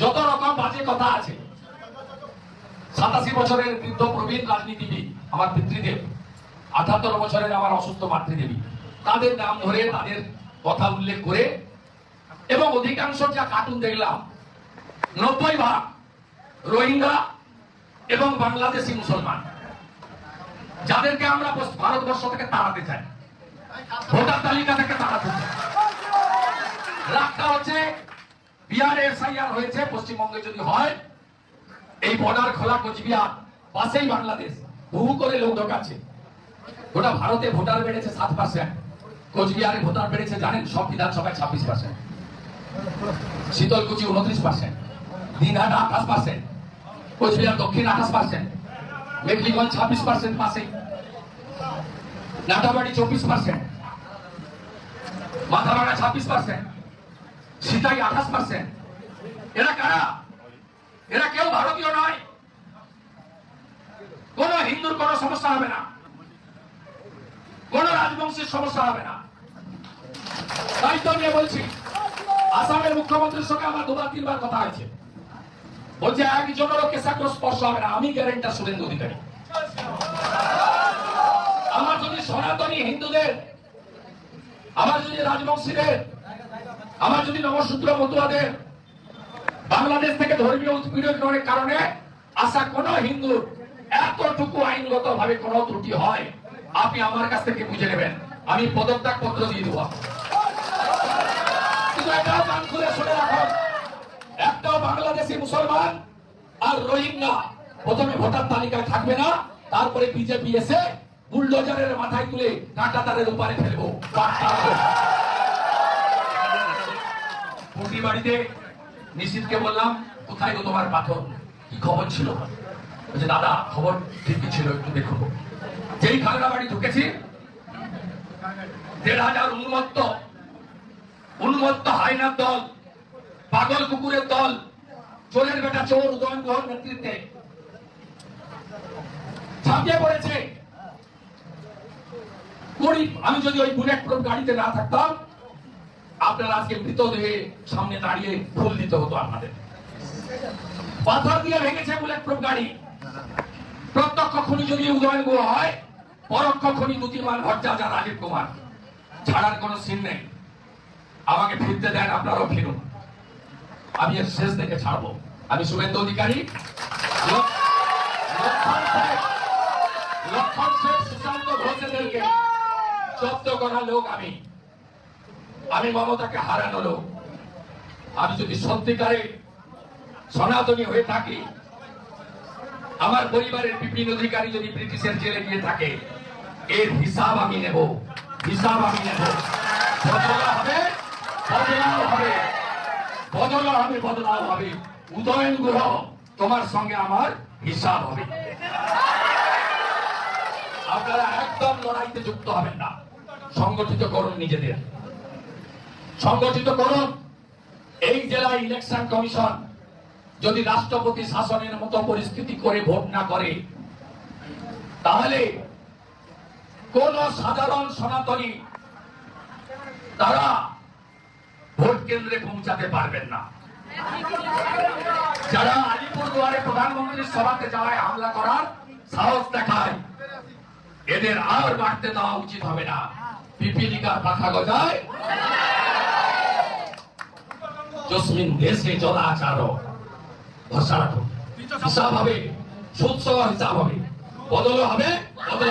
যত রকম বাজে কথা আছে, সাতাশি বছরের বৃদ্ধ প্রবীণ রাজনীতিবিদ আমার পিতৃদেব, আঠাত্তর বছরের আমার অসুস্থ মাতৃদেবী, তাদের নাম ধরে তাদের কথা উল্লেখ করে এবং অধিকাংশ যা কার্টুন দেখলাম, নব্বই ভাগ রোহিঙ্গা এবং বাংলাদেশি মুসলমান, যাদেরকে আমরা ভারতবর্ষ থেকে তাড়াতে চাই। ভোটার তালিকা থেকে তাড়াতে চাই। রাগটা হচ্ছে বিহারে এসআইআর হয়েছে, পশ্চিমবঙ্গে যদি হয়, এই বর্ডার খোলা কোচবিহার, পাশেই বাংলাদেশ। বহু করে লোক ঢোকাচ্ছে। গোটা ভারতে ভোটার বেড়েছে সাত পার্সেন্ট কোচবিহারে ভোটার বেড়েছে, জানেন, সব বিধানসভায় ছাব্বিশ পার্সেন্ট শীতলকুচি উনত্রিশ পার্সেন্ট দিনহাটা আঠাশ পার্সেন্ট কোচবিহার দক্ষিণ আঠাশ পার্সেন্ট মেঘলিগঞ্জ ছাব্বিশ পার্সেন্ট পাশেই। নাটাবাড়ি চব্বিশ পার্সেন্ট মাথাভাড়া ছাব্বিশ পার্সেন্ট সিতাই আঠাশ পার্সেন্ট এরা কারা? এরা কেউ ভারতীয় নয়। কোন হিন্দুর কোন সমস্যা হবে না। কোন রাজবংশের সমস্যা হবে না। তাই তো নিয়ে বলছি, আসামের মুখ্যমন্ত্রীর সঙ্গে আমার দুবার, তিনবার কথা হয়েছে। বলছে, একজনেরও কেশাগ্র স্পর্শ হবে না। আমি গ্যারেন্টার সুরেন্দ্র অধিকারী। আমার যদি সনাতনী হিন্দুদের, আমার যদি রাজবংশীদের আমার যদি নবসূত্র মতুয়াদের বাংলাদেশ থেকে ধর্মীয় উৎপীড়নের কারণে আসা কোন হিন্দু এতটুকু আইনগত ভাবে কোন ত্রুটি হয়, আপনি আমার কাছ থেকে বুঝে নেবেন আমি পদত্যাগ পত্র দিয়ে দেবো একটাও বাংলাদেশি মুসলমান আর রোহিঙ্গা প্রথমে ভোটার তালিকায় থাকবে না, তারপরে বিজেপি এসে বুলডোজারের মাথায় তুলে কাঁটা তারের উপরে ফেলব। পুঁটি বাড়িতে নিশ্চিতকে বললাম, কোথায় গো তোমার পাথর? কি খবর ছিল? বলছে, দাদা, খবর ঠিকই ছিল, একটু দেখো। যেই খাগড়া বাড়ি ঢুকেছি, দেড় হাজার উন্মত্ত উন্মত্ত হাইনার দল, পাগল কুকুরের দল, চোরের বেটা চোর উদয়ন গুহর নেতৃত্বে ঝাঁপিয়ে পড়েছে। আমি যদি ওই বুলেট প্রুফ গাড়িতে না থাকতাম আপনার আজকে মৃতদেহে সামনে দাঁড়িয়ে ফুল দিতে হতো আপনাদের। পাথর দিয়ে ভেঙেছে বুলেট প্রুফ গাড়ি। প্রত্যক্ষ খনি যদি উদয়ন গুহ হয় পরোক্ষ খনি দুতিমান ভট্টাচার্য রাজীব কুমার। ছাড়ার কোনো সিন নেই। আমাকে ফিরতে দেন আপনারাও ফিরুন। আমি এর শেষ দেখে ছাড়বো। আমি শুভেন্দু অধিকারী। লক্ষণ শেখ। সুশান্ত ঘোষেদেরকে জব্দ করা লোক আমি। আমি মমতাকে হারানো লোক। আমি যদি সত্যিকারে সনাতনী হয়ে থাকি, আমার পরিবারের বিপিন অধিকারী যদি ব্রিটিশের জেলে গিয়ে থাকে, এর হিসাব আমি নেব, হিসাব আমি নেব। আপনারা একদম লড়াইতে যুক্ত হবেন না। সংগঠিত করুন নিজেদের। সংগঠিত করুন। এই জেলায় ইলেকশন কমিশন যদি রাষ্ট্রপতি শাসনের মতো পরিস্থিতি করে ভোট না করে, তাহলে কোন সাধারণ সনাতনী তারা ভোট কেন্দ্রে পৌঁছাতে পারবেন না। যারা আলিপুরদুয়ারে প্রধানমন্ত্রীর সভাতে যাওয়ায় হামলা করার সাহস দেখায়, এদের আর বাড়তে দেওয়া উচিত হবে না। পিপিলিকার পাখা গজায়। জসমিন দেশে জলাচার ভরসা রাখুন। হিসাব হবে সুৎসহ হিসাব হবে। বদল হবে বদল